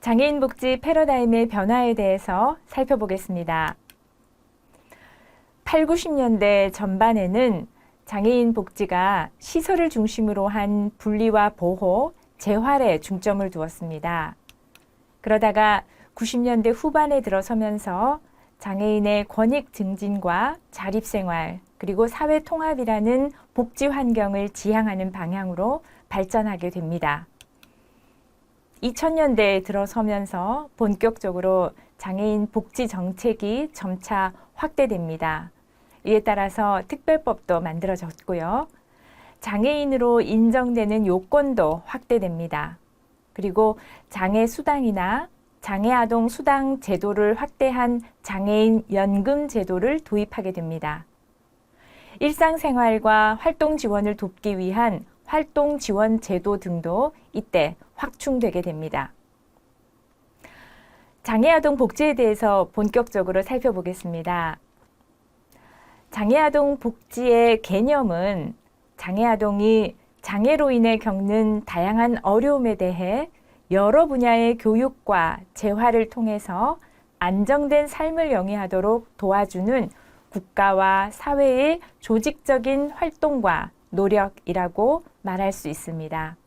장애인 복지 패러다임의 변화에 대해서 살펴보겠습니다. 8, 90년대 전반에는 장애인 복지가 시설을 중심으로 한 분리와 보호, 재활에 중점을 두었습니다. 그러다가 90년대 후반에 들어서면서 장애인의 권익 증진과 자립생활, 그리고 사회 통합이라는 복지 환경을 지향하는 방향으로 발전하게 됩니다. 2000년대에 들어서면서 본격적으로 장애인 복지 정책이 점차 확대됩니다. 이에 따라서 특별법도 만들어졌고요. 장애인으로 인정되는 요건도 확대됩니다. 그리고 장애 수당이나 장애 아동 수당 제도를 확대한 장애인 연금 제도를 도입하게 됩니다. 일상생활과 활동 지원을 돕기 위한 활동 지원 제도 등도 이때 확충되게 됩니다. 장애아동 복지에 대해서 본격적으로 살펴보겠습니다. 장애아동 복지의 개념은 장애아동이 장애로 인해 겪는 다양한 어려움에 대해 여러 분야의 교육과 재활을 통해서 안정된 삶을 영위하도록 도와주는 국가와 사회의 조직적인 활동과 노력이라고 말할 수 있습니다.